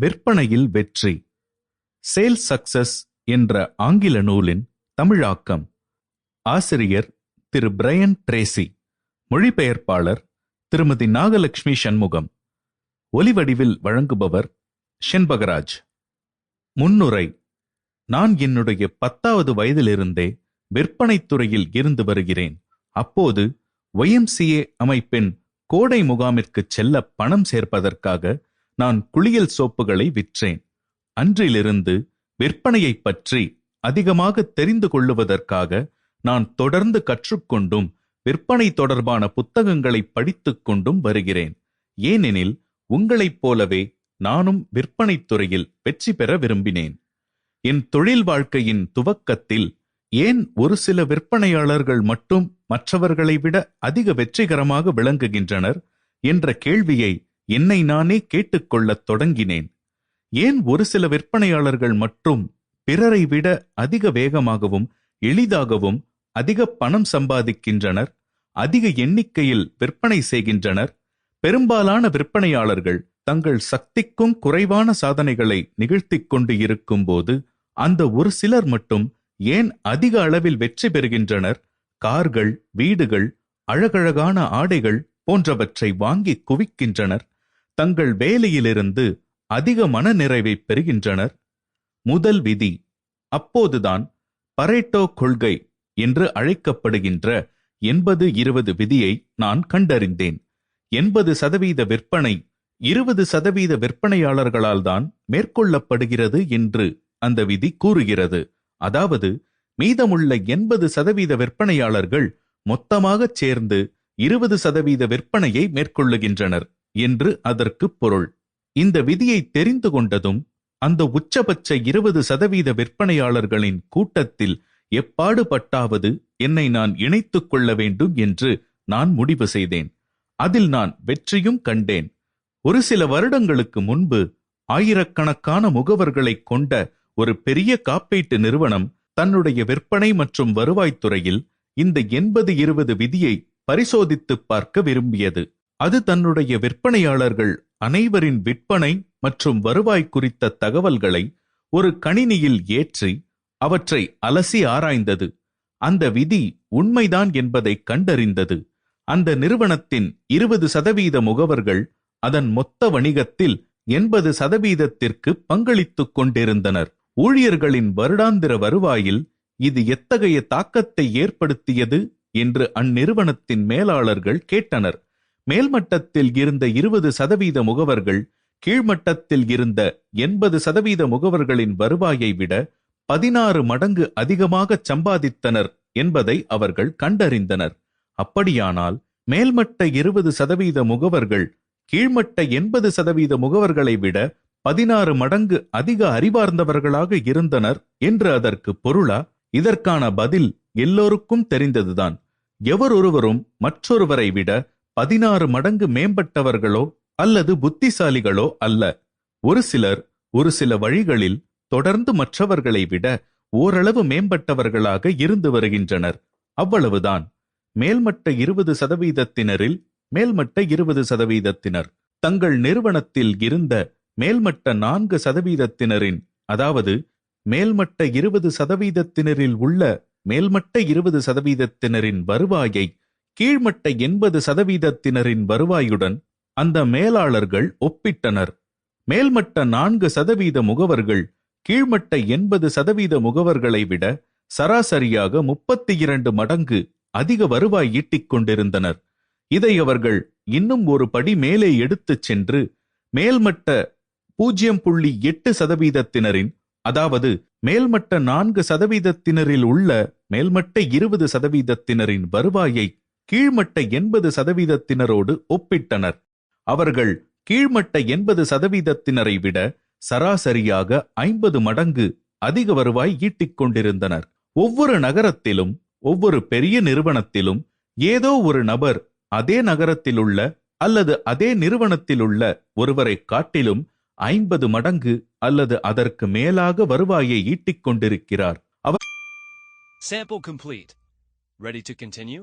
விற்பனையில் வெற்றி. Sale success என்ற ஆங்கில நூலின் தமிழாக்கம். ஆசிரியர் திரு பிரையன் ட்ரேசி. மொழிபெயர்ப்பாளர் திருமதி நாகலட்சுமி சண்முகம். ஒலிவடிவில் வழங்குபவர் செண்பகராஜ். முன்னுரை. நான் என்னுடைய பத்தாவது வயதிலிருந்தே விற்பனைத் துறையில் இருந்து வருகிறேன். அப்போது ஒய்எம்சிஏ அமைப்பின் கோடை முகாமிற்கு செல்ல பணம் சேர்ப்பதற்காக நான் குளியல் சோப்புகளை விற்றேன். அன்றிலிருந்து விற்பனையைப் பற்றி அதிகமாக தெரிந்து கொள்ளுவதற்காக நான் தொடர்ந்து கற்றுக்கொண்டும் விற்பனை தொடர்பான புத்தகங்களை படித்துக் கொண்டும் வருகிறேன். ஏனெனில் உங்களைப் போலவே நானும் விற்பனைத் துறையில் வெற்றி பெற விரும்பினேன். என் தொழில் வாழ்க்கையின் துவக்கத்தில் ஏன் ஒரு சில விற்பனையாளர்கள் மட்டும் மற்றவர்களை விட அதிக வெற்றிகரமாக விளங்குகின்றனர் என்ற கேள்வியை என்னை நானே கேட்டுக்கொள்ளத் தொடங்கினேன். ஏன் ஒரு சில விற்பனையாளர்கள் மற்றும் பிறரை விட அதிக வேகமாகவும் எளிதாகவும் அதிக பணம் சம்பாதிக்கின்றனர் அதிக எண்ணிக்கையில் விற்பனை செய்கின்றனர்? பெரும்பாலான விற்பனையாளர்கள் தங்கள் சக்திக்கும் குறைவான சாதனைகளை நிகழ்த்திக் கொண்டு இருக்கும்போது அந்த ஒரு சிலர் மட்டும் ஏன் அதிக அளவில் வெற்றி பெறுகின்றனர்? கார்கள் வீடுகள் அழகழகான ஆடைகள் போன்றவற்றை வாங்கி குவிக்கின்றனர். தங்கள் வேலையிலிருந்து அதிக மன நிறைவை பெறுகின்றனர். முதல் விதி அப்போதுதான் பரேட்டோ கொள்கை என்று அழைக்கப்படுகின்ற எண்பது இருபது விதியை நான் கண்டறிந்தேன். எண்பது சதவீத விற்பனை இருபது சதவீத விற்பனையாளர்களால் தான் மேற்கொள்ளப்படுகிறது என்று அந்த விதி கூறுகிறது. அதாவது மீதமுள்ள எண்பது சதவீத விற்பனையாளர்கள் மொத்தமாகச் சேர்ந்து இருபது சதவீத விற்பனையை மேற்கொள்ளுகின்றனர். என்று அதற்குப் பொருள். இந்த விதியை தெரிந்து கொண்டதும் அந்த உச்சபட்ச இருபது சதவீத விற்பனையாளர்களின் கூட்டத்தில் எப்பாடுபட்டாவது என்னை நான் இணைத்துக் கொள்ள வேண்டும் என்று நான் முடிவு செய்தேன். அதில் நான் வெற்றியும் கண்டேன். ஒரு சில வருடங்களுக்கு முன்பு ஆயிரக்கணக்கான முகவர்களைக் கொண்ட ஒரு பெரிய காப்பீட்டு நிறுவனம் தன்னுடைய விற்பனை மற்றும் வருவாய்த்துறையில் இந்த எண்பது இருபது விதியை பரிசோதித்துப் பார்க்க விரும்பியது. அது தன்னுடைய விற்பனையாளர்கள் அனைவரின் விற்பனை மற்றும் வருவாய் குறித்த தகவல்களை ஒரு கணினியில் ஏற்றி அவற்றை அலசி ஆராய்ந்தது. அந்த விதி உண்மைதான் என்பதை கண்டறிந்தது. அந்த நிறுவனத்தின் இருபது சதவீத முகவர்கள் அதன் மொத்த வணிகத்தில் எண்பது சதவீதத்திற்கு பங்களித்துக் கொண்டிருந்தனர். ஊழியர்களின் வருடாந்திர வருவாயில் இது எத்தகைய தாக்கத்தை ஏற்படுத்தியது என்று அந்நிறுவனத்தின் மேலாளர்கள் கேட்டனர். மேல்மட்டத்தில் இருந்த இருபது சதவீத முகவர்கள் கீழ்மட்டத்தில் இருந்த எண்பது சதவீத முகவர்களின் வருவாயை விட பதினாறு மடங்கு அதிகமாக சம்பாதித்தனர் என்பதை அவர்கள் கண்டறிந்தனர். அப்படியானால் மேல்மட்ட இருபது சதவீத முகவர்கள் கீழ்மட்ட எண்பது சதவீத முகவர்களை விட பதினாறு மடங்கு அதிக அறிவார்ந்தவர்களாக இருந்தனர் என்று அதற்கு பொருளா? இதற்கான பதில் எல்லோருக்கும் தெரிந்ததுதான். எவரொருவரும் மற்றொருவரை விட பதினாறு மடங்கு மேம்பட்டவர்களோ அல்லது புத்திசாலிகளோ அல்ல. ஒரு சிலர் ஒரு சில வழிகளில் தொடர்ந்து மற்றவர்களை விட ஓரளவு மேம்பட்டவர்களாக இருந்து வருகின்றனர். அவ்வளவுதான். மேல்மட்ட இருபது சதவீதத்தினரில் மேல்மட்ட இருபது சதவீதத்தினர். தங்கள் நிறுவனத்தில் இருந்த மேல்மட்ட நான்கு சதவீதத்தினரின் அதாவது மேல்மட்ட இருபது சதவீதத்தினரில் உள்ள மேல்மட்ட இருபது சதவீதத்தினரின் வருவாயை கீழ்மட்ட எண்பது சதவீதத்தினரின் வருவாயுடன் அந்த மேலாளர்கள் ஒப்பிட்டனர். மேல்மட்ட நான்கு சதவீத முகவர்கள் கீழ்மட்ட எண்பது சதவீத முகவர்களை விட சராசரியாக முப்பத்தி இரண்டு மடங்கு அதிக வருவாய் ஈட்டிக் கொண்டிருந்தனர். இதை அவர்கள் இன்னும் ஒரு படி மேலே எடுத்துச் சென்று மேல்மட்ட பூஜ்ஜியம் புள்ளி எட்டு சதவீதத்தினரின் அதாவது மேல்மட்ட நான்கு சதவீதத்தினரில் உள்ள மேல்மட்ட இருபது சதவீதத்தினரின் வருவாயை கீழ்மட்ட எண்பது சதவீதத்தினரோடு ஒப்பிட்டனர் அவர்கள் கீழ்மட்ட எண்பது சதவீதத்தினரை விட சராசரியாக ஐம்பது மடங்கு அதிக வருவாய் ஈட்டிக் கொண்டிருந்தனர் ஒவ்வொரு நகரத்திலும் ஒவ்வொரு பெரிய நிறுவனத்திலும் ஏதோ ஒரு நபர் அதே நகரத்திலுள்ள அல்லது அதே நிறுவனத்திலுள்ள ஒருவரை காட்டிலும் ஐம்பது மடங்கு அல்லது அதற்கு மேலாக வருவாயை ஈட்டிக் கொண்டிருக்கிறார் Sample complete. Ready to continue?